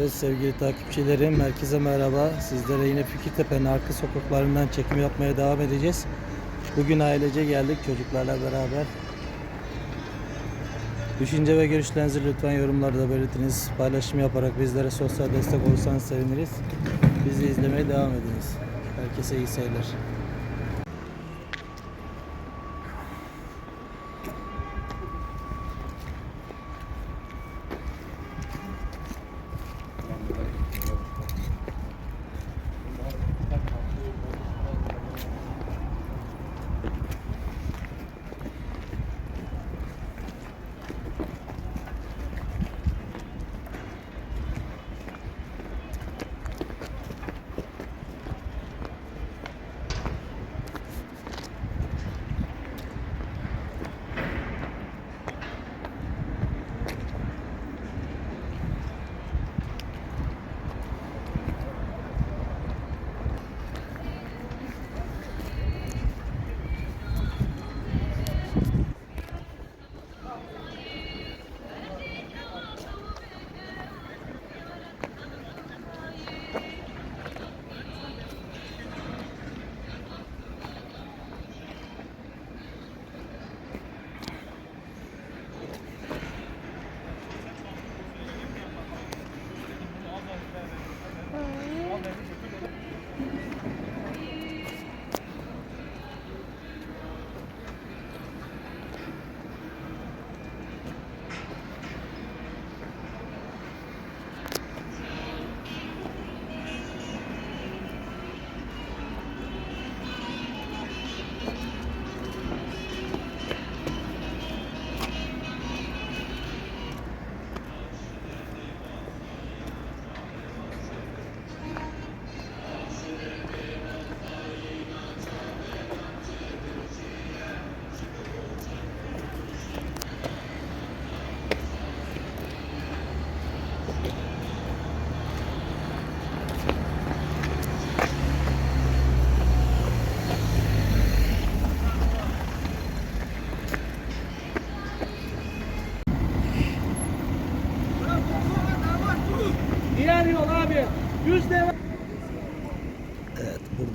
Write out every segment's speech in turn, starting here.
Evet sevgili takipçilerim, herkese merhaba. Sizlere yine Fikirtepe'nin arka sokaklarından çekim yapmaya devam edeceğiz. Bugün ailece geldik çocuklarla beraber. Düşünce ve görüşlerinizi lütfen yorumlarda belirtiniz. Paylaşım yaparak bizlere sosyal destek olursanız seviniriz. Bizi izlemeye devam ediniz. Herkese iyi seyirler.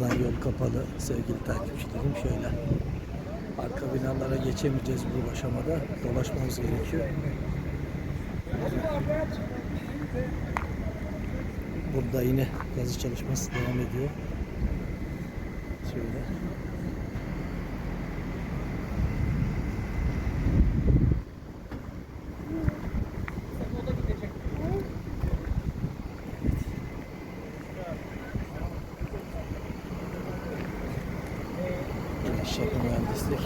Buradan yol kapalı sevgili takipçilerim şöyle. Arka binalara geçemeyeceğiz bu aşamada. Dolaşmamız gerekiyor. Burada yine kazı çalışması devam ediyor. Şöyle. Mühendislik.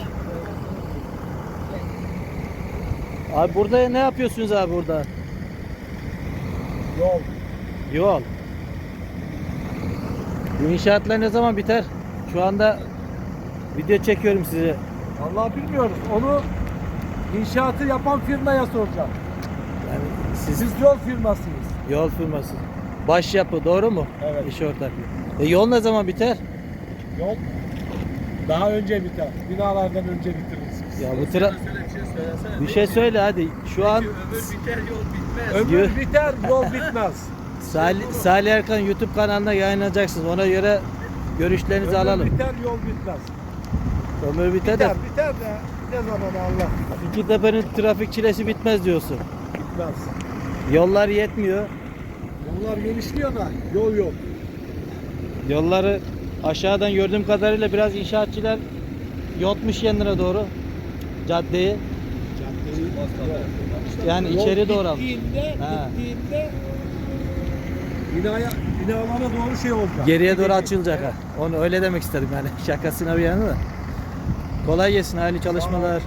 Abi burada ne yapıyorsunuz abi burada? Yol. Yol. Bu inşaatlar ne zaman biter? Şu anda video çekiyorum size. Allah bilmiyoruz. Onu inşaatı yapan firmaya soracağım. Yani siz Siz yol firmasınız. yol firması. Başyapı doğru mu? Evet. İş ortaklığı. E yol ne zaman biter? Yol daha önce biter. Binalardan önce bitiririz. biz. Ya bu tra- bir şey söyle hadi. Şu an Ömür Yol- biter, yol bitmez. Salih, Salih Erkan YouTube kanalına yayınlayacaksınız. Ona göre görüşlerinizi Ömür alalım. biter, yol bitmez. Ömür biter de Biter, biter de ne zaman Allah İkitepe'nin trafik çilesi bitmez diyorsun. bitmez. Yollar yetmiyor. Yollar genişliyor da yol yok. Yolları aşağıdan gördüğüm kadarıyla biraz inşaatçılar yotmuş yanına doğru caddeyi. Caddeyi. Yani Yol içeri doğru almış. bittiğinde, Ha. bittiğinde binaya, binalara doğru şey olacak. Geriye doğru Gidecek. açılacak ha. Onu öyle demek istedim yani şakasına bir yana da. Kolay gelsin hayırlı çalışmalar.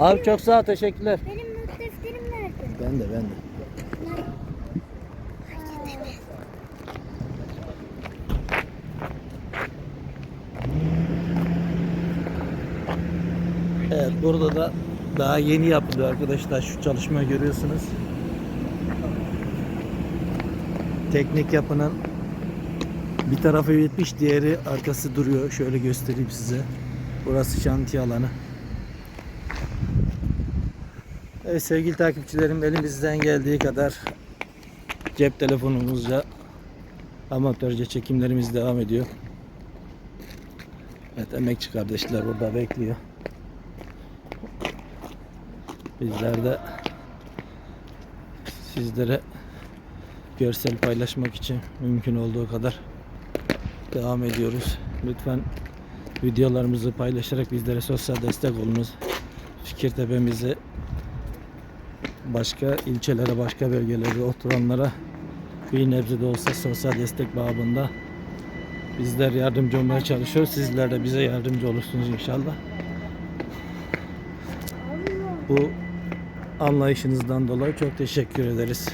Abi çok sağ ol teşekkürler. Evet burada da daha yeni yapılıyor arkadaşlar şu çalışmayı görüyorsunuz. Teknik yapının bir tarafı bitmiş diğeri arkası duruyor. Şöyle göstereyim size. Burası şantiye alanı. Evet sevgili takipçilerim elimizden geldiği kadar cep telefonumuzla amatörce çekimlerimiz devam ediyor. Evet emekçi kardeşler burada bekliyor. Bizler de sizlere görsel paylaşmak için mümkün olduğu kadar devam ediyoruz. Lütfen videolarımızı paylaşarak bizlere sosyal destek olunuz. Fikirtepe'mizi başka ilçelere, başka bölgelere oturanlara bir nebze de olsa sosyal destek babında bizler yardımcı olmaya çalışıyoruz. Sizler de bize yardımcı olursunuz inşallah. Bu anlayışınızdan dolayı çok teşekkür ederiz.